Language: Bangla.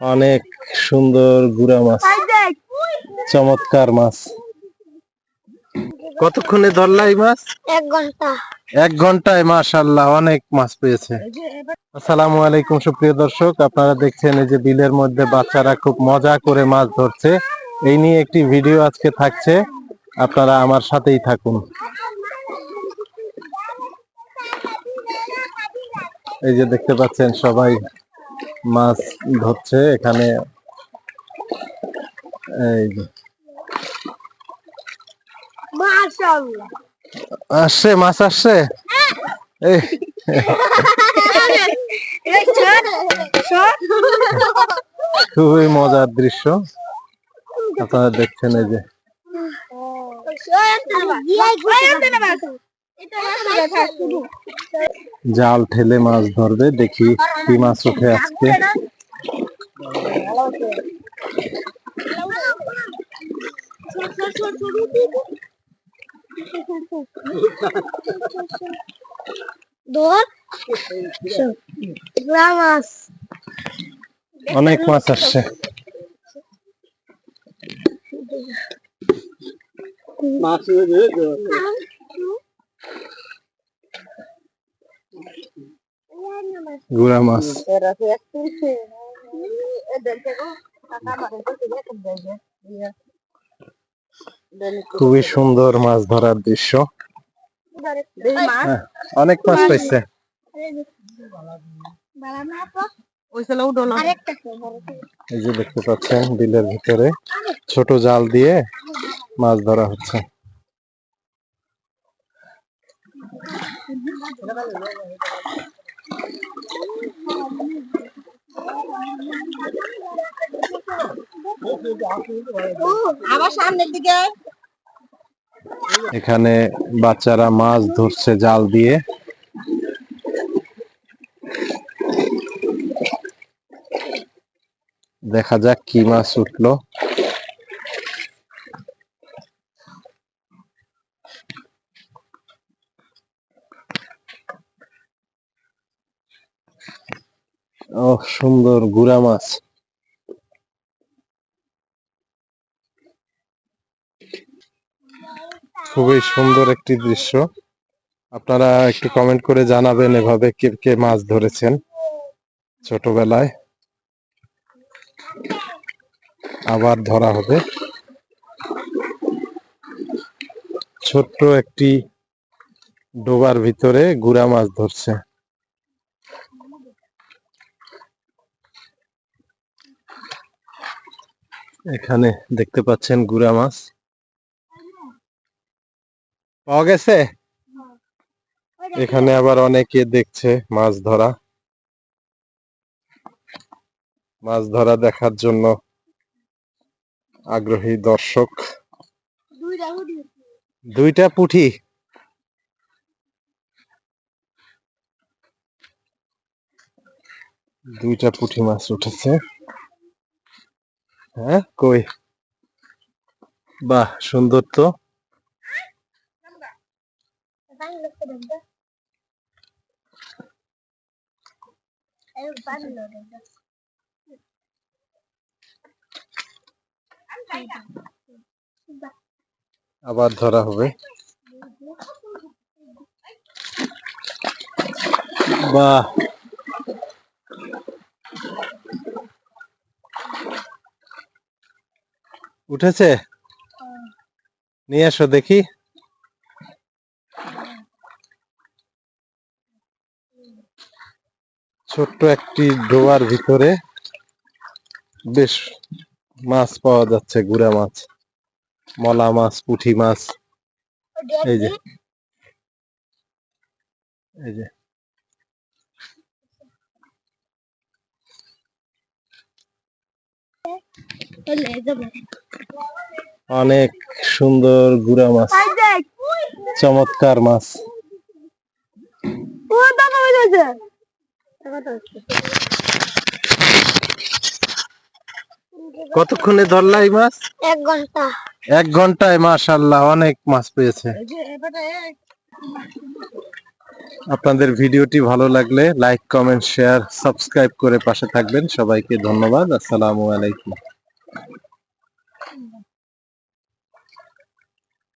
অনেক সুন্দর গুড়া মাছ। চমৎকার মাছ। কতক্ষণে ধরলা এই মাছ? এক ঘণ্টা। এক ঘন্টায় মাশাল্লাহ অনেক মাছ পেয়েছে। আসসালামু আলাইকুম সুপ্রিয় দর্শক। আপনারা দেখছেন এই যে বিলের মধ্যে বাচ্চারা খুব মজা করে মাছ ধরছে। এই নিয়ে একটি ভিডিও আজকে থাকছে। আপনারা আমার সাথেই থাকুন। এই যে দেখতে পাচ্ছেন সবাই মাছ ধরছে এখানে। এই যে। আসছে মাছ আসছে? এই। খুবই মজার দৃশ্য। আপনারা দেখছেন এই যে। জাল ঠেলে মাছ ধরবে দেখি কি মাছ উঠে আজকে অনেক মাছ আসছে। গুড়া মাছ খুবই সুন্দর মাছ ধরার দৃশ্য অনেক মাছ পাইছে আরেকটা এই যে দেখতে পাচ্ছেন বিলের ভিতরে ছোট জাল দিয়ে মাছ ধরা হচ্ছে এখানে বাচ্চারা মাছ ধরছে জাল দিয়ে। দেখা যাক কি মাছ উঠল। ও সুন্দর গুড়া মাছ। খুবই সুন্দর একটি দৃশ্য। আপনারা একটু কমেন্ট করে জানাবেন এভাবে কে কে মাছ ধরেছেন ছোটবেলায়। আবার ধরা হবে। ছোট্ট একটি ডোবার ভিতরে গুড়া মাছ ধরছে। এখানে দেখতে পাচ্ছেন গুড়া মাছ। পাওয়া গেছে? এখানে আবার অনেকে দেখছে মাছ ধরা। মাছ ধরা দেখার জন্য আগ্রহী দর্শক। দুইটা পুঁঠি। দুইটা পুঁটি মাছ উঠেছে। হ্যাঁ কই? বাহ সুন্দর তো। আবার ধরা হবে। বাহ উঠেছে? নিয়ে এসো দেখি। ছোট্ট একটি ডোয়ার ভিতরে বেশ মাছ পাওয়া যাচ্ছে, গুড়া মাছ, মলা মাছ, পুঁটি মাছ। এই যে এই যে। অনেক সুন্দর গুড়া মাছ। চমৎকার মাছ। কতক্ষণে ধরলা এই মাছ? এক ঘণ্টা। এক ঘন্টায় মাশাল্লাহ অনেক মাছ পেয়েছে। আপনাদের ভিডিওটি ভালো লাগলে লাইক কমেন্ট শেয়ার সাবস্ক্রাইব করে পাশে থাকবেন। সবাইকে ধন্যবাদ। আসসালামু আলাইকুম।